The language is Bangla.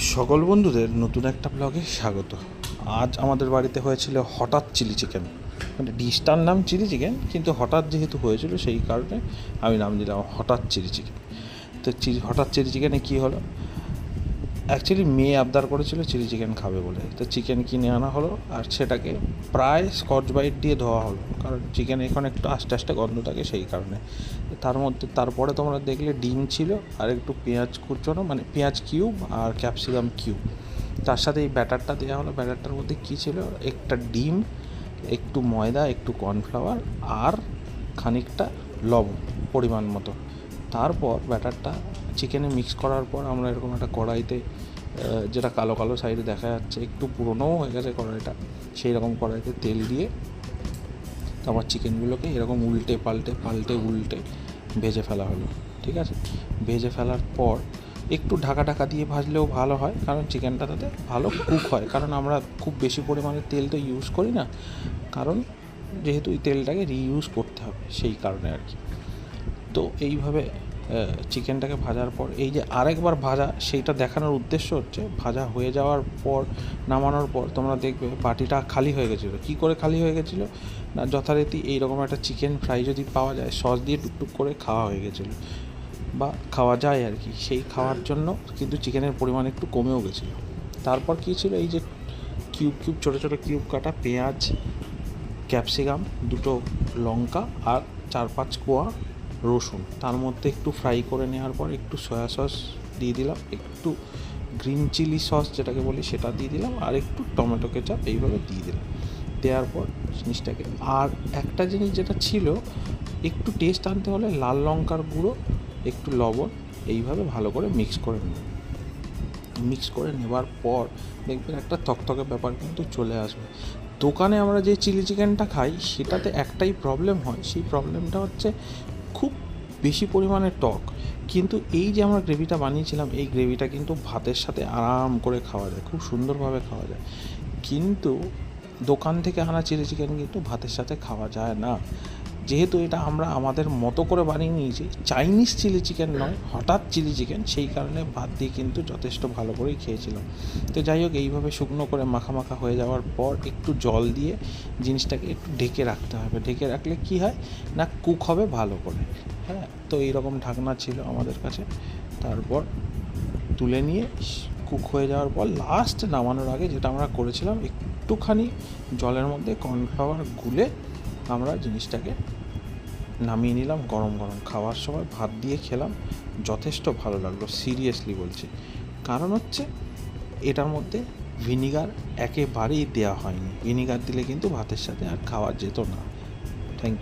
সকল বন্ধুদের নতুন একটা ব্লগে স্বাগত। আজ আমাদের বাড়িতে হয়েছিল হঠাৎ চিলি চিকেন। মানে ডিশটার নাম চিলি চিকেন, কিন্তু হঠাৎ যেহেতু হয়েছিল সেই কারণে আমি নাম দিলাম হঠাৎ চিলি চিকেন। তো চিলি হঠাৎ চিলি চিকেনে কী হলো? অ্যাকচুয়ালি মেয়ে আবদার করেছিল চিলি চিকেন খাবে বলে। তো চিকেন কিনে আনা হলো আর সেটাকে প্রায় স্কচ বাইট দিয়ে ধোয়া হলো। কারণ চিকেন এখন একটু আস্তে আস্তে গন্ধ থাকে সেই কারণে। তার মধ্যে, তারপরে তোমরা দেখলে ডিম ছিল আর একটু পেঁয়াজ কুচনো মানে পেঁয়াজ কিউব আর ক্যাপসিকাম কিউব। তার সাথে এই ব্যাটারটা দেওয়া হলো। ব্যাটারটার মধ্যে কী ছিল? একটা ডিম, একটু ময়দা, একটু কর্নফ্লাওয়ার আর খানিকটা লবণ পরিমাণ মতো। তারপর ব্যাটারটা চিকেনে মিক্স করার পর আমরা এরকম একটা কড়াইতে যেটা কালো কালো সাইডে দেখা যাচ্ছে, একটু পুরনোও হয়ে গেছে কড়াইটা সেই রকম কড়াইতে তেল দিয়ে তারপর চিকেনগুলোকে এরকম উল্টে পাল্টে পাল্টে উল্টে ভেজে ফেলা হলো, ঠিক আছে? ভেজে ফেলার পর একটু ঢাকা ঢাকা দিয়ে ভাজলেও ভালো হয়, কারণ চিকেনটা তাতে ভালো কুক হয়, কারণ আমরা খুব বেশি পরিমাণে তেল তো ইউজ করি না, কারণ যেহেতু এই তেলটাকে রিইউজ করতে হবে, সেই কারণে আর কি। তো এইভাবে চিকেনটাকে ভাজার পর এই যে আরেকবার ভাজা, সেইটা দেখানোর উদ্দেশ্য হচ্ছে ভাজা হয়ে যাওয়ার পর, নামানোর পর তোমরা দেখবে বাটিটা খালি হয়ে গেছিল। কী করে খালি হয়ে গেছিল? না, যথারীতি এইরকম একটা চিকেন ফ্রাই যদি পাওয়া যায়, সস দিয়ে টুকটুক করে খাওয়া হয়ে গেছিল। বা খাওয়া যায় আর কি। সেই খাওয়ার জন্য কিন্তু চিকেনের পরিমাণ একটু কমেও গেছিল। তারপর কী ছিল? এই যে কিউব কিউব, ছোটো ছোটো কিউব কাটা পেঁয়াজ, ক্যাপসিকাম, দুটো লঙ্কা আর চার পাঁচ কোয়া রসুন। তার মধ্যে একটু ফ্রাই করে নেওয়ার পর একটু সয়া সস দিয়ে দিলাম, একটু গ্রিন চিলি সস যেটাকে বলি সেটা দিয়ে দিলাম, আর একটু টমেটো কেচাপ এইভাবে দিয়ে দিলাম। দেওয়ার পর জিনিসটাকে আর একটা জিনিস যেটা ছিল, একটু টেস্ট আনতে হলে লাল লঙ্কার গুঁড়ো, একটু লবণ, এইভাবে ভালো করে মিক্স করে নেব। মিক্স করে নেবার পর দেখবেন একটা থকথকে ব্যাপার কিন্তু চলে আসবে। দোকানে আমরা যে চিলি চিকেনটা খাই, সেটাতে একটাই প্রবলেম হয়, সেই প্রবলেমটা হচ্ছে খুব বেশি পরিমাণে টক। কিন্তু এই যে আমরা গ্রেভিটা বানিয়েছিলাম, এই গ্রেভিটা কিন্তু ভাতের সাথে আরাম করে খাওয়া যায়, খুব সুন্দরভাবে খাওয়া যায়। কিন্তু দোকান থেকে আনা চিলি চিকেন কিন্তু ভাতের সাথে খাওয়া যায় না। যেহেতু এটা আমরা আমাদের মতো করে বানিয়ে নিয়েছি চাইনিজ চিলি চিকেন নয়, হঠাৎ চিলি চিকেন সেই কারণে ভাত দিয়ে কিন্তু যথেষ্ট ভালো করেই খেয়েছিলাম। তো যাই হোক, এইভাবে শুকনো করে মাখা মাখা হয়ে যাওয়ার পর একটু জল দিয়ে জিনিসটাকে একটু ঢেকে রাখতে হবে। ঢেকে রাখলে কি হয়? না কুক হবে ভালো করে। হ্যাঁ তো এইরকম ঢাকনা ছিল আমাদের কাছে। তারপর তুলে নিয়ে কুক হয়ে যাওয়ার পর লাস্ট নামানোর আগে যেটা আমরা করেছিলাম, একটুখানি জলের মধ্যে কর্নফ্লাওয়ার গুলে আমরা জিনিসটাকে নামিয়ে নিলাম, গরম গরম খাওয়ার সময় ভাত দিয়ে খেলাম, যথেষ্ট ভালো লাগল সিরিয়াসলি বলছি। কারণ হচ্ছে এটার মধ্যে ভিনিগার একেবারেই দেওয়া হয়নি। ভিনিগার দিলে কিন্তু ভাতের সাথে আর খাওয়া যেত না।